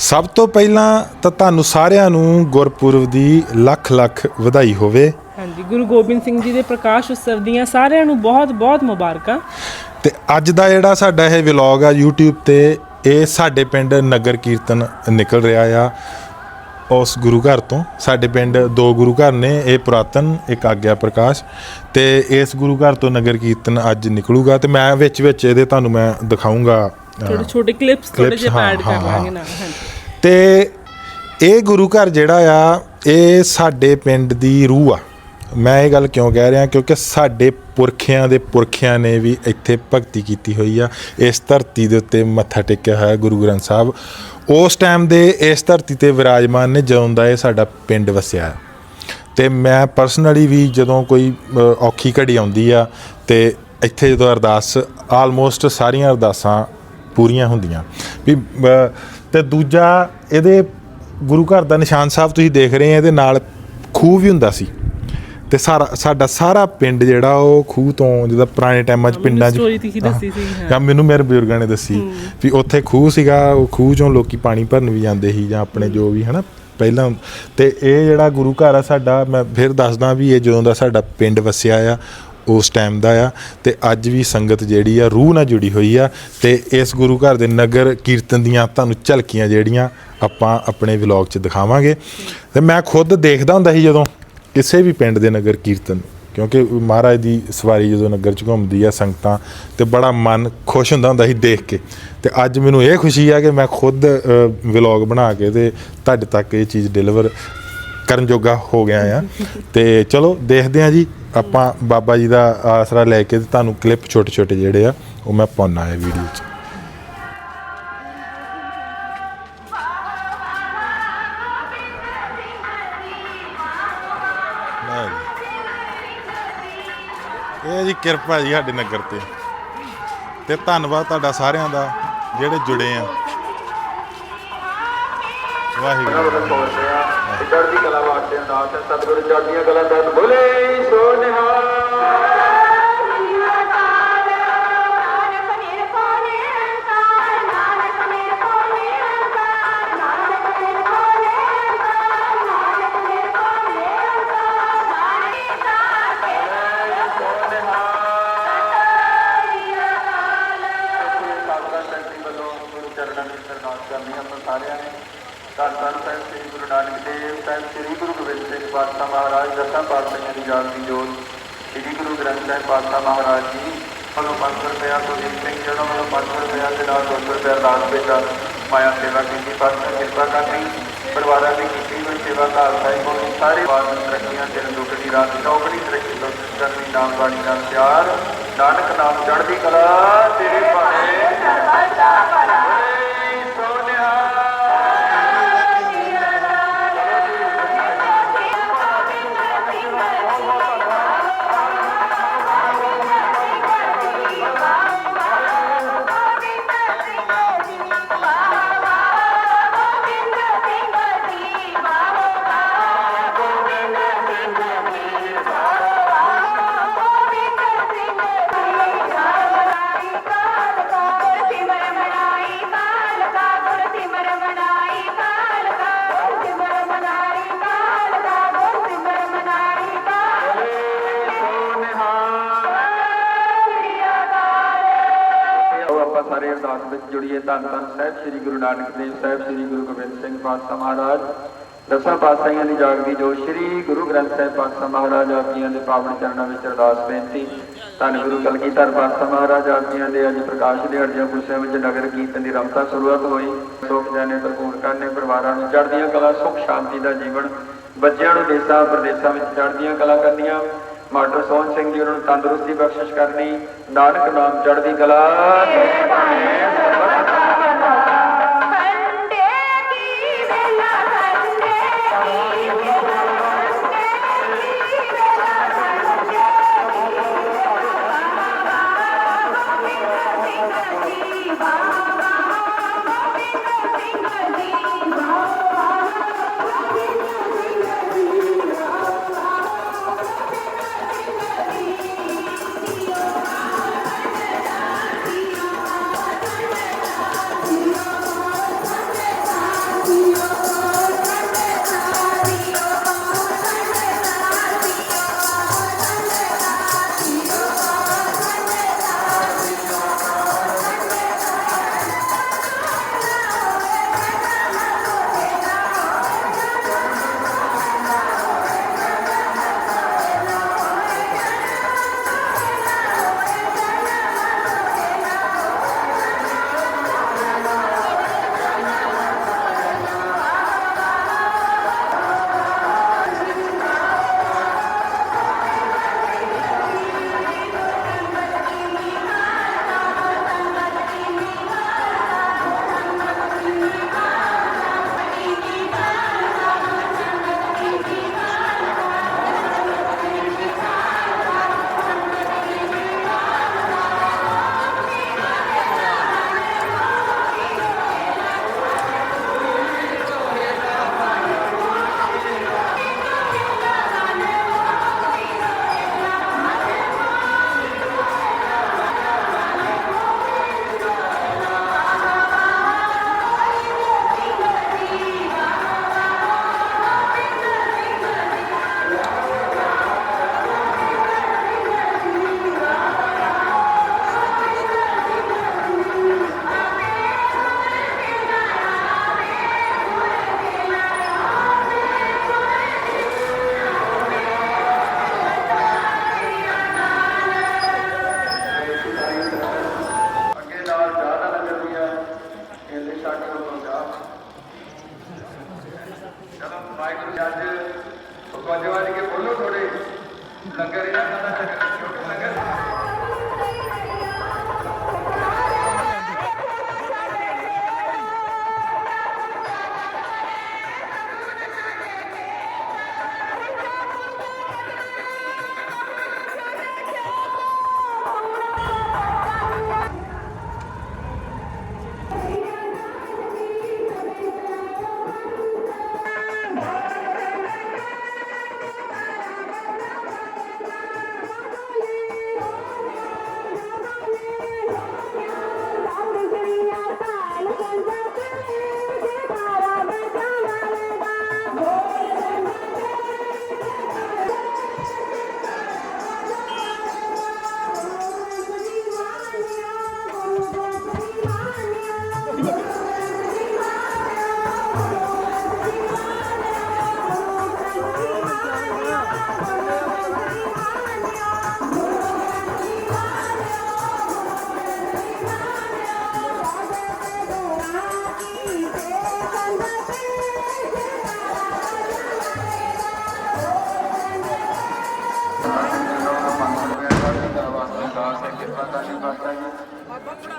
ਸਭ ਤੋਂ ਪਹਿਲਾਂ ਤਾਂ ਤੁਹਾਨੂੰ ਸਾਰਿਆਂ ਨੂੰ ਗੁਰਪੁਰਬ ਦੀ ਲੱਖ ਲੱਖ ਵਧਾਈ ਹੋਵੇ। ਹਾਂਜੀ ਗੁਰੂ ਗੋਬਿੰਦ ਸਿੰਘ ਜੀ ਦੇ ਪ੍ਰਕਾਸ਼ ਉਤਸਵ ਦੀਆਂ ਸਾਰਿਆਂ ਨੂੰ ਬਹੁਤ ਬਹੁਤ ਮੁਬਾਰਕਾਂ। ਤੇ ਅੱਜ ਦਾ ਜਿਹੜਾ ਸਾਡਾ ਇਹ ਵਲੌਗ ਆ YouTube ਤੇ ਇਹ ਸਾਡੇ ਪਿੰਡ ਨਗਰ ਕੀਰਤਨ ਨਿਕਲ ਰਿਹਾ ਆ। ਉਸ ਗੁਰੂ ਘਰ ਤੋਂ। ਸਾਡੇ ਪਿੰਡ ਦੋ ਗੁਰੂ ਘਰ ਨੇ ਇਹ ਪੁਰਾਤਨ ਇੱਕ ਆਗਿਆ ਪ੍ਰਕਾਸ਼। ਤੇ ਇਸ ਗੁਰੂ ਘਰ ਤੋਂ ਨਗਰ ਕੀਰਤਨ ਅੱਜ ਨਿਕਲੂਗਾ। ਤੇ ਮੈਂ ਵਿੱਚ ਵਿੱਚ ਇਹਦੇ ਤੁਹਾਨੂੰ ਮੈਂ ਦਿਖਾਉਂਗਾ ਅ, ਛੋਟੇ ਕਲਿੱਪਸ ਥੋੜੇ ਜਿਹੇ ਐਡ ਕਰ ਲਾਂਗੇ। ਨਾਲ ਹਾਂਜੀ। ਤੇ ਇਹ ਗੁਰੂ ਘਰ ਜਿਹੜਾ ਆ ਇਹ ਸਾਡੇ ਪਿੰਡ ਦੀ ਰੂਹ ਆ। ਮੈਂ ਇਹ ਗੱਲ ਕਿਉਂ ਕਹਿ ਰਿਹਾ? ਕਿਉਂਕਿ ਸਾਡੇ ਪੁਰਖਿਆਂ ਦੇ ਪੁਰਖਿਆਂ ਨੇ ਵੀ ਇੱਥੇ ਭਗਤੀ ਕੀਤੀ ਹੋਈ ਆ। ਇਸ ਧਰਤੀ ਦੇ ਉੱਤੇ ਮੱਥਾ ਟੇਕਿਆ ਹੋਇਆ ਗੁਰੂ ਗ੍ਰੰਥ ਸਾਹਿਬ। ਉਸ ਟਾਈਮ ਦੇ ਇਸ ਧਰਤੀ ਤੇ ਵਿਰਾਜਮਾਨ ਨੇ ਜਦੋਂ ਦਾ ਇਹ ਸਾਡਾ ਪਿੰਡ ਵਸਿਆ। ਤੇ ਮੈਂ ਪਰਸਨਲੀ ਵੀ ਜਦੋਂ ਕੋਈ ਔਖੀ ਘੜੀ ਆਉਂਦੀ ਆ ਤੇ ਇੱਥੇ ਜਦੋਂ ਅਰਦਾਸ ਆਲਮੋਸਟ ਸਾਰੀਆਂ ਅਰਦਾਸਾਂ ਪੂਰੀਆਂ ਹੁੰਦੀਆਂ। ਵੀ ਤੇ ਦੂਜਾ ਇਹਦੇ ਗੁਰੂ ਘਰ ਦਾ ਨਿਸ਼ਾਨ ਸਾਹਿਬ ਤੁਸੀਂ ਦੇਖ ਰਹੇ ਆ ਇਹਦੇ ਨਾਲ ਖੂਹ ਵੀ ਹੁੰਦਾ ਸੀ। ਤੇ ਸਾਰਾ ਸਾਡਾ ਸਾਰਾ ਪਿੰਡ ਜਿਹੜਾ ਉਹ ਖੂਹ ਤੋਂ ਜਿਹਦਾ ਪੁਰਾਣੇ ਟਾਈਮਾਂ 'ਚ ਪਿੰਡਾਂ 'ਚ story ਤੁਸੀਂ ਦੱਸੀ ਸੀ, ਹਾਂ। ਜਾਂ ਮੈਨੂੰ ਮੇਰੇ ਬਜ਼ੁਰਗਾਂ ਨੇ ਦੱਸੀ ਵੀ ਉੱਥੇ ਖੂਹ ਸੀਗਾ ਉਹ ਖੂਹ 'ਚੋਂ ਲੋਕੀ ਪਾਣੀ ਭਰਨ ਵੀ ਜਾਂਦੇ ਸੀ ਜਾਂ ਆਪਣੇ ਜੋ ਵੀ ਹਨਾ ਪਹਿਲਾਂ। ਤੇ ਇਹ ਜਿਹੜਾ ਗੁਰੂ ਘਰ ਆ ਸਾਡਾ ਮੈਂ ਫਿਰ ਦੱਸਦਾ ਵੀ ਇਹ ਜਦੋਂ ਦਾ ਸਾਡਾ ਪਿੰਡ ਵਸਿਆ ਆ ਉਸ ਟਾਈਮ ਦਾ ਆ ਤੇ ਅੱਜ ਵੀ ਸੰਗਤ ਜਿਹੜੀ ਆ ਰੂਹ ਨਾਲ ਜੁੜੀ ਹੋਈ ਆ ਤੇ ਇਸ ਗੁਰੂ ਘਰ ਦੇ ਨਗਰ ਕੀਰਤਨ ਦੀਆਂ ਤੁਹਾਨੂੰ ਝਲਕੀਆਂ ਜਿਹੜੀਆਂ ਆਪਾਂ ਆਪਣੇ ਵਲੌਗ 'ਚ ਦਿਖਾਵਾਂਗੇ। ਤੇ ਮੈਂ ਖੁਦ ਦੇਖਦਾ ਹੁੰਦਾ ਸੀ ਜਦੋਂ ਕਿਸੇ ਵੀ ਪਿੰਡ ਦੇ ਨਗਰ ਕੀਰਤਨ, ਕਿਉਂਕਿ ਮਹਾਰਾਜ ਦੀ ਸਵਾਰੀ ਜਦੋਂ ਨਗਰ ਚ ਘੁੰਮਦੀ ਆ ਸੰਗਤਾਂ ਤੇ ਬੜਾ ਮਨ ਖੁਸ਼ ਹੁੰਦਾ ਹੁੰਦਾ ਸੀ ਦੇਖ ਕੇ। ਤੇ ਅੱਜ ਮੈਨੂੰ ਇਹ ਖੁਸ਼ੀ ਆ ਕਿ ਮੈਂ ਖੁਦ ਵਲੌਗ ਬਣਾ ਕੇ ਤੇ ਤੁਹਾਡੇ ਤੱਕ ਇਹ ਚੀਜ਼ ਡਿਲੀਵਰ ਕਰਨ ਜੋਗਾ ਹੋ ਗਿਆ ਆ। ਤੇ ਚਲੋ ਦੇਖਦੇ ਆ ਜੀ, ਆਪਾਂ ਬਾਬਾ ਜੀ ਦਾ ਆਸਰਾ ਲੈ ਕੇ ਤੇ ਤੁਹਾਨੂੰ ਕਲਿੱਪ ਛੋਟੇ ਛੋਟੇ ਜਿਹੜੇ ਆ, ਉਹ ਮੈਂ ਪਾਉਣਾ ਹੈ ਵੀਡੀਓ 'ਚ। ਇਹ ਜੀ ਕਿਰਪਾ ਜੀ ਸਾਡੇ ਨਗਰ ਤੇ। ਤੇ ਧੰਨਵਾਦ ਤੁਹਾਡਾ ਸਾਰਿਆਂ ਦਾ ਜਿਹੜੇ ਜੁੜੇ ਆ। ਵਾਹਿਗੁਰੂ। ਚੜ੍ਹਦੀ ਕਲਾ ਵਾਸਤੇ ਅਰਦਾਸ ਹੈ। ਸਤਿਗੁਰੂ ਚੜ੍ਹਦੀਆਂ ਕਲਾ ਦਾ ਬੋਲੇ ਸੋ ਨਿਹਾਲ। ਗ੍ਰੰਥ ਮਹਾਰਾਜ ਜੀ ਵੱਲੋਂ 500 ਰੁਪਇਆ ਗੁਰਦੀਪ ਸਿੰਘ ਜਿਹੜਾ ਵੱਲੋਂ 500 ਰੁਪਇਆ ਦੇ ਨਾਲ 200 ਰੁਪਇਆ ਅਰਦਾਸ ਵਿੱਚ ਮਾਇਆ ਸੇਵਾ ਕੀਤੀ ਪਾਤਸ਼ਾਹ ਕਿਰਪਾ ਕਰਨੀ ਪਰਿਵਾਰਾਂ ਦੀ ਕੀਤੀ ਹੋਈ ਸੇਵਾ, ਘਰ ਸਾਹਿਬ ਕੋਲ ਸਾਰੇ ਬਾਤ ਤਰੱਕੀਆਂ, ਦਿਨ ਦੁੱਖ ਦੀ ਰਾਤ ਚੌਕੜੀ ਤਰੱਕੀ ਤੋਂ ਕਰਨੀ ਨਾਮ ਬਾਣੀ ਦਾ ਪਿਆਰ, ਨਾਨਕ ਨਾਮ ਚੜ੍ਹਦੀ ਕਲਾ ਤੇਰੇ ਭਾਣੇ ਸਾਹਿਬ ਸ੍ਰੀ ਗੁਰੂ ਨਾਨਕ ਦੇਵ ਸਾਹਿਬ, ਸ੍ਰੀ ਗੁਰੂ ਗੋਬਿੰਦ ਸਿੰਘ ਪਾਤਸ਼ਾਹ ਮਹਾਰਾਜ, ਦਸਾਂ ਪਾਤਸ਼ਾਹੀਆਂ ਦੀ ਜਾਗਦੀ ਜੋ ਸ੍ਰੀ ਗੁਰੂ ਗ੍ਰੰਥ ਸਾਹਿਬ ਪਾਤਸ਼ਾਹ ਮਹਾਰਾਜ ਆਪ ਜੀਆਂ ਦੇ ਪਾਵਨ ਚਰਨਾਂ ਵਿੱਚ ਅਰਦਾਸ ਬੇਨਤੀ। ਧੰਨ ਗੁਰੂ ਕਲਗੀਧਰ ਪਾਤਸ਼ਾਹ ਮਹਾਰਾਜ ਆਪ ਜੀਆਂ ਦੇ ਅੱਜ ਪ੍ਰਕਾਸ਼ ਦਿਹਾੜਿਆਂ ਖੁਸ਼ੀਆਂ ਵਿੱਚ ਨਗਰ ਕੀਰਤਨ ਦੀ ਰਮਤਾ ਸ਼ੁਰੂਆਤ ਹੋਈ। ਸੁਖ ਜਾਨੇ ਭਰਪੂਰ ਕਰਨੇ, ਪਰਿਵਾਰਾਂ ਨੂੰ ਚੜ੍ਹਦੀਆਂ ਕਲਾ, ਸੁਖ, ਸ਼ਾਂਤੀ ਦਾ ਜੀਵਨ, ਬੱਚਿਆਂ ਨੂੰ ਦੇਸਾਂ, ਪ੍ਰਦੇਸਾਂ ਵਿੱਚ ਚੜ੍ਹਦੀਆਂ ਕਲਾ ਕਰਨੀਆਂ। ਮਾਸਟਰ ਸੋਹਣ ਸਿੰਘ ਜੀ ਉਹਨਾਂ ਨੂੰ ਤੰਦਰੁਸਤੀ ਬਖਸ਼ਿਸ਼ ਕਰਨੀ। ਨਾਨਕ ਨਾਮ ਚੜ੍ਹਦੀ ਕਲਾ। ਤੇਰੇ ਭਾਣੇ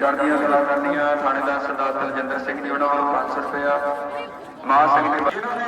ਚੜ੍ਹਦੀਆਂ ਕਲਾ ਕਰਨੀਆਂ, ਥਾਣੇਦਾਰ ਸਰਦਾਰ ਦਲਜਿੰਦਰ ਸਿੰਘ ਜੀ ਉਹਨਾਂ ਵੱਲੋਂ 500 ਰੁਪਇਆ, ਮਾਂ ਸਿੰਘ ਦੇ ਜਿਹਨਾਂ ਨੇ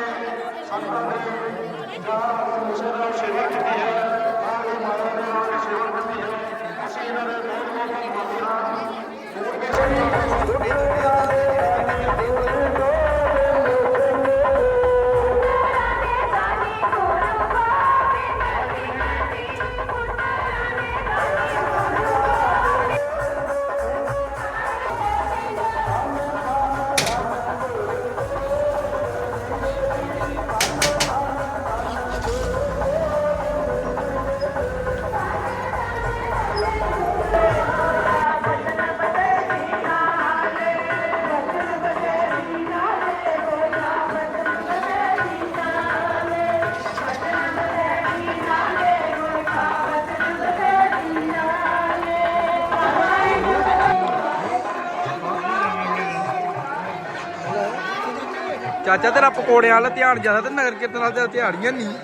ਚਾਚਾ ਤੇਰਾ ਪਕੌੜਿਆਂ ਵਾਲਾ ਧਿਆਨ ਜ਼ਿਆਦਾ ਤੇ ਨਗਰ ਕੀਰਤਨ ਵਾਲਾ ਤੇਰਾ ਧਿਆਨ ਹੀ ਨਹੀਂ।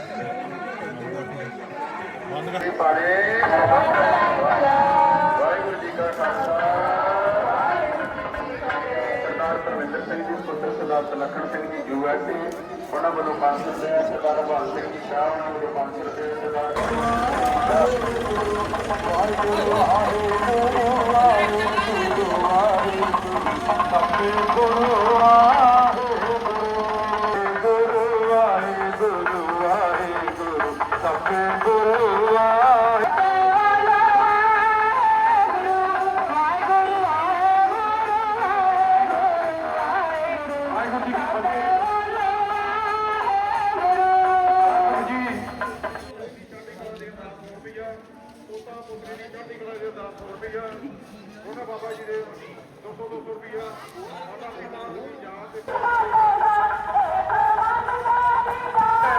ਵਾਹਿਗੁਰੂ ਜੀ ਕਾ ਖਾਲਸਾ ਸਰਦਾਰ ਪਰਮਿੰਦਰ ਸਿੰਘ ਜੀ ਪੁੱਤਰ ਸਰਦਾਰ ਤਲਖਣ ਸਿੰਘ ਜੀ ਯੂਐਸਏ ਉਹਨਾਂ ਵੱਲੋਂ 500 ਰੁਪਏ ਸਰਦਾਰ ਭਾਲ ਸਿੰਘ ਜੀ ਸ਼ਾਹ ਉਹਨਾਂ ਵੱਲੋਂ 500 ਰੁਪਏ ਸਰਦਾਰ 200 ਰੁਪਇਆ ਉਹਨਾਂ ਬਾਬਾ ਜੀ ਦੇ 200 200 ਰੁਪਇਆ ਉਹਨਾਂ ਦੇ ਨਾਲ ਦੀ ਜਾਨ ਤੇ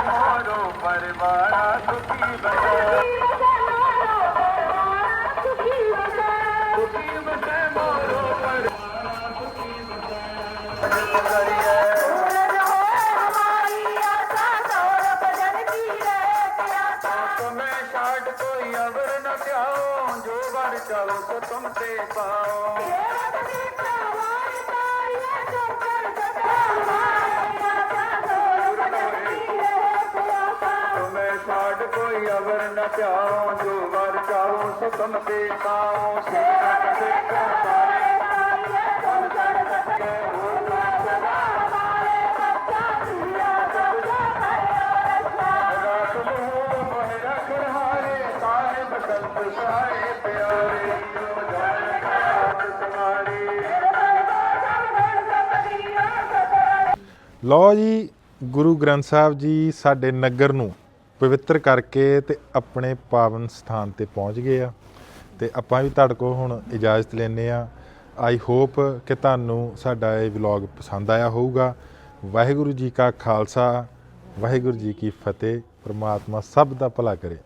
ਮਾਰੋ ਪਰਵਾੜਾ ਸੁਖੀ ਬਸੇ ਸੁਖੀ ਬਸੇ ਸੁਖੀ ਬਸੇ ਮਾਰੋ ਪਰਵਾੜਾ ਸੁਖੀ ਬਸੇ जो बर चाहो तो तुम ते पाओ तुम्हें छाट कोई अवर न त्याओ जो बर चाहो तो तुम ते पाओ सीरत से कर रात ਲਓ ਜੀ, ਗੁਰੂ ਗ੍ਰੰਥ ਸਾਹਿਬ ਜੀ ਸਾਡੇ ਨਗਰ ਨੂੰ ਪਵਿੱਤਰ ਕਰਕੇ ਤੇ ਆਪਣੇ ਪਾਵਨ ਸਥਾਨ ਤੇ ਪਹੁੰਚ ਗਏ ਆ। ਤੇ ਆਪਾਂ ਵੀ ਤੁਹਾਡੇ ਕੋਲ ਹੁਣ ਇਜਾਜ਼ਤ ਲੈਨੇ ਆ। ਆਈ ਹੋਪ ਕਿ ਤੁਹਾਨੂੰ ਸਾਡਾ ਇਹ ਵਲੌਗ ਪਸੰਦ ਆਇਆ ਹੋਊਗਾ। ਵਾਹਿਗੁਰੂ ਜੀ ਕਾ ਖਾਲਸਾ, ਵਾਹਿਗੁਰੂ ਜੀ ਕੀ ਫਤਿਹ। ਪ੍ਰਮਾਤਮਾ ਸਭ ਦਾ ਭਲਾ ਕਰੇ।